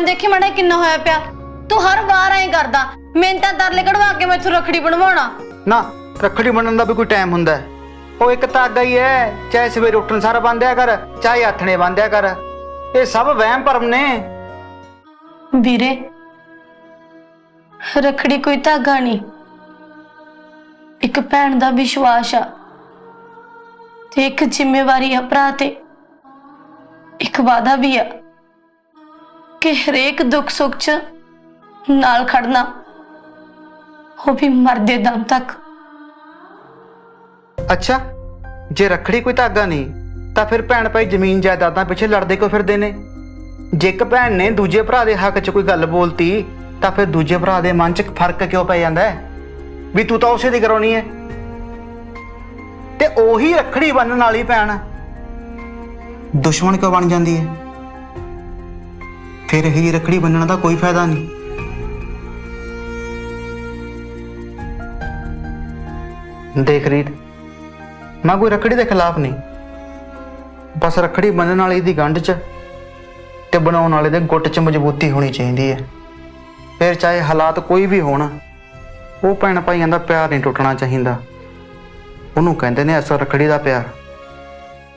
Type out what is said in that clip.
Time ਦੇਖੀ ਮੜਾ ਕਿੰਨਾ ਹੋਇਆ ਪਿਆ। ਤੂੰ ਹਰ ਵਾਰ ਐਂ ਕਰਦਾ ਮਿੰਟਾਂ ਤਰਲੇ ਕਢਵਾ ਕੇ ਮੈਥੋਂ ਰੱਖੜੀ ਬਣਵਾਉਣਾ। ਨਾ ਰੱਖੜੀ ਬੰਨਣ ਦਾ ਵੀ ਕੋਈ ਟਾਈਮ ਹੁੰਦਾ ਹੈ। ਉਹ ਇੱਕ ਧਾਗਾ ਹੀ ਹੈ ਚਾਹੇ ਸਵੇਰੇ ਉੱਠਣ ਸਾਰ ਬੰਦਿਆ ਕਰ ਚਾਹੇ ਆਥਣੇ ਬੰਦਿਆ ਕਰ। ਇਹ ਸਭ ਵਹਿਮ ਭਰਮ ਨੇ। ਵੀਰੇ ਰੱਖੜੀ ਕੋਈ ਧਾਗਾ ਨਹੀਂ। ਇੱਕ ਭੈਣ ਦਾ ਵਿਸ਼ਵਾਸ ਆ ਤੇ ਇੱਕ ਜ਼ਿੰਮੇਵਾਰੀ ਆ ਭਰਾ ਤੇ। ਇੱਕ ਵਾਦਾ ਵੀ ਆ। ਕਿ ਹਰੇਕ ਦੁੱਖ ਸੁੱਖ 'ਚ ਨਾਲ ਖੜਨਾ, ਉਹ ਵੀ ਮਰਦੇ ਦਮ ਤੱਕ। ਅੱਛਾ, ਜੇ ਰੱਖੜੀ ਕੋਈ ਧਾਗਾ ਨਹੀਂ, ਤਾਂ ਫਿਰ ਭੈਣ ਭਾਈ ਜ਼ਮੀਨ ਜਾਇਦਾਦਾਂ ਪਿੱਛੇ ਲੜਦੇ ਕਿਉਂ ਫਿਰਦੇ ਨੇ? ਜੇ ਇੱਕ ਭੈਣ ਨੇ ਦੂਜੇ ਭਰਾ ਦੇ ਹੱਕ 'ਚ ਕੋਈ ਗੱਲ ਬੋਲਤੀ, ਤਾਂ ਫਿਰ ਦੂਜੇ ਭਰਾ ਦੇ ਮਨ 'ਚ ਫ਼ਰਕ ਕਿਉਂ ਪੈ ਜਾਂਦਾ ਹੈ? ਵੀ ਤੂੰ ਤਾਂ ਉਸੇ ਦੀ ਕਰਾਉਣੀ ਹੈ। ਤੇ ਉਹੀ ਰੱਖੜੀ ਬੰਨਣ ਵਾਲੀ ਭੈਣ ਦੁਸ਼ਮਣ ਕਿਉਂ ਬਣ ਜਾਂਦੀ ਹੈ? ਫਿਰ ਹੀ ਰੱਖੜੀ ਬੰਨਣ ਦਾ ਕੋਈ ਫਾਇਦਾ ਨਹੀਂ। ਦੇਖ ਰੀਤ, ਮੈਂ ਕੋਈ ਰੱਖੜੀ ਦੇ ਖਿਲਾਫ ਨਹੀਂ। ਬਸ ਰੱਖੜੀ ਬੰਨਣ ਵਾਲੇ ਦੀ ਗੰਢ 'ਚ ਤੇ ਬਣਾਉਣ ਵਾਲੇ ਦੇ ਗੁੱਟ 'ਚ ਮਜ਼ਬੂਤੀ ਹੋਣੀ ਚਾਹੀਦੀ ਹੈ। ਫਿਰ ਚਾਹੇ ਹਾਲਾਤ ਕੋਈ ਵੀ ਹੋਣ, ਉਹ ਭੈਣ ਭਾਈਆਂ ਦਾ ਪਿਆਰ ਨਹੀਂ ਟੁੱਟਣਾ ਚਾਹੀਦਾ। ਉਹਨੂੰ ਕਹਿੰਦੇ ਨੇ ਅਸਲ ਰੱਖੜੀ ਦਾ ਪਿਆਰ।